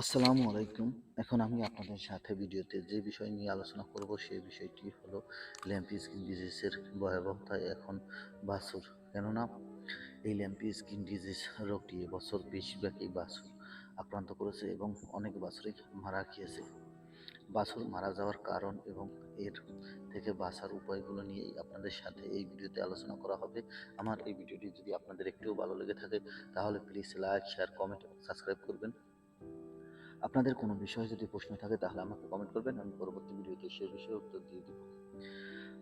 আসসালামু আলাইকুম। এখন আমি আপনাদের সাথে ভিডিওতে যে বিষয় নিয়ে আলোচনা করব সেই বিষয়টি হলো ল্যাম্পি স্কিন ডিজিজের ভয়াবহতায় এখন বাছুর। কেননা এই ল্যাম্পি স্কিন ডিজিজ রোগটি এবছর বেশিরভাগই বাছুর আক্রান্ত করেছে এবং অনেক বাছুরই মারা গিয়েছে। বাছুর মারা যাওয়ার কারণ এবং এর থেকে বাঁচার উপায়গুলো নিয়েই আপনাদের সাথে এই ভিডিওতে আলোচনা করা হবে। আমার এই ভিডিওটি যদি আপনাদের একটুও ভালো লেগে থাকে, তাহলে প্লিজ লাইক শেয়ার কমেন্ট এবং সাবস্ক্রাইব করবেন। আপনাদের কোনো বিষয়ে যদি প্রশ্ন থাকে, তাহলে আমাকে কমেন্ট করবেন। আমি পরবর্তী ভিডিওতে সেই বিষয়ে উত্তর দিয়ে দিব।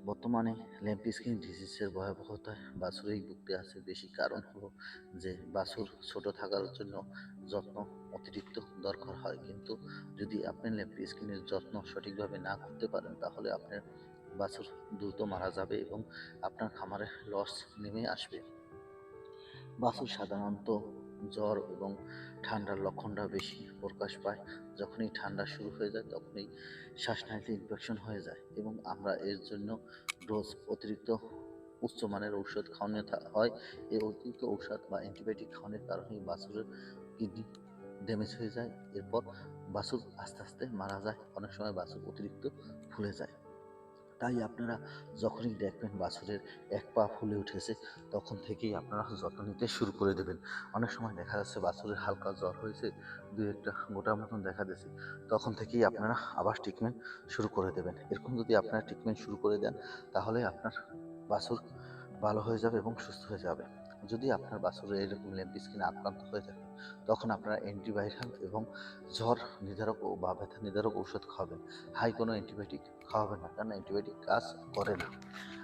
বর্তমানে ল্যাম্পি স্কিন ডিজিজের ভয়াবহতায় বাছুরেই ভুগতে আছে। বেশি কারণ হলো যে, বাছুর ছোট থাকার জন্য যত্ন অতিরিক্ত দরকার হয়। কিন্তু যদি আপনি ল্যাম্পি স্কিনের যত্ন সঠিকভাবে না করতে পারেন, তাহলে আপনার বাছুর দ্রুত মারা যাবে এবং আপনার খামারে লস নেমে আসবে। বাছুর সাধারণত জ্বর এবং ঠান্ডার লক্ষণটা বেশি প্রকাশ পায়। যখনই ঠান্ডা শুরু হয়ে যায়, তখনই শ্বাসনালীতে ইনফেকশন হয়ে যায় এবং আমরা এর জন্য ডোজ অতিরিক্ত উচ্চমানের ঔষধ খাওয়ানো হয়। এই অতিরিক্ত ঔষধ বা অ্যান্টিবায়োটিক খাওয়ানোর কারণেই বাছুরের কিডনি ড্যামেজ হয়ে যায়। এরপর বাছুর আস্তে আস্তে মারা যায়। অনেক সময় বাছুর অতিরিক্ত ফুলে যায়। তাই আপনারা যখনই দেখবেন বাছুরের এক পা ফুলে উঠেছে, তখন থেকেই আপনারা যত্ন নিতে শুরু করে দেবেন। অনেক সময় দেখা যাচ্ছে বাছুরের হালকা জ্বর হয়েছে দু একটা গোটার মতন দেখা দিয়েছে, তখন থেকেই আপনারা আবার ট্রিটমেন্ট শুরু করে দেবেন। এরকম যদি আপনারা ট্রিটমেন্ট শুরু করে দেন, তাহলে আপনার বাছুর ভালো হয়ে যাবে এবং সুস্থ হয়ে যাবে। যদি আপনার বাছুরের এরকম ল্যাম্পি স্কিনে আক্রান্ত হয়ে থাকে, তখন আপনারা অ্যান্টিভাইরাল এবং জ্বর নির্ধারক বা ব্যথা নির্ধারক ঔষধ খাওয়াবেন। হাই, কোনো অ্যান্টিবায়োটিক খাওয়াবেন না, কারণ অ্যান্টিবায়োটিক কাজ করে না।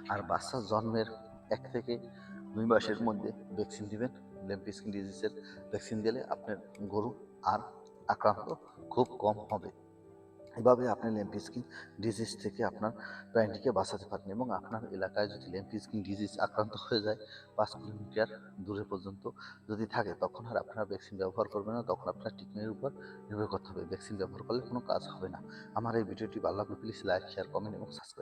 আর বাচ্চার জন্মের এক থেকে দুই মাসের মধ্যে ভ্যাকসিন দিবেন। ল্যাম্পি স্কিন ডিজিজের ভ্যাকসিন দিলে আপনার গরু আর আক্রান্ত খুব কম হবে। এভাবে আপনি লেম্প স্কিন ডিজিজ থেকে আপনার প্রাণীটিকে বাঁচাতে পারেন এবং আপনার এলাকায় যদি লেম্প স্কিন ডিজিজ আক্রান্ত হয়ে যায় পাঁচ কিলোমিটার দূরে পর্যন্ত যদি থাকে, তখন আর আপনারা ভ্যাকসিন ব্যবহার করবেন না, তখন আপনার ট্রিটমেন্টের উপর নির্ভর করতে হবে। ভ্যাকসিন ব্যবহার করলে কোনো কাজ হবে না। আমার এই ভিডিওটি ভালো লাগলে প্লিজ লাইক শেয়ার কমেন্ট এবং সাবস্ক্রাইব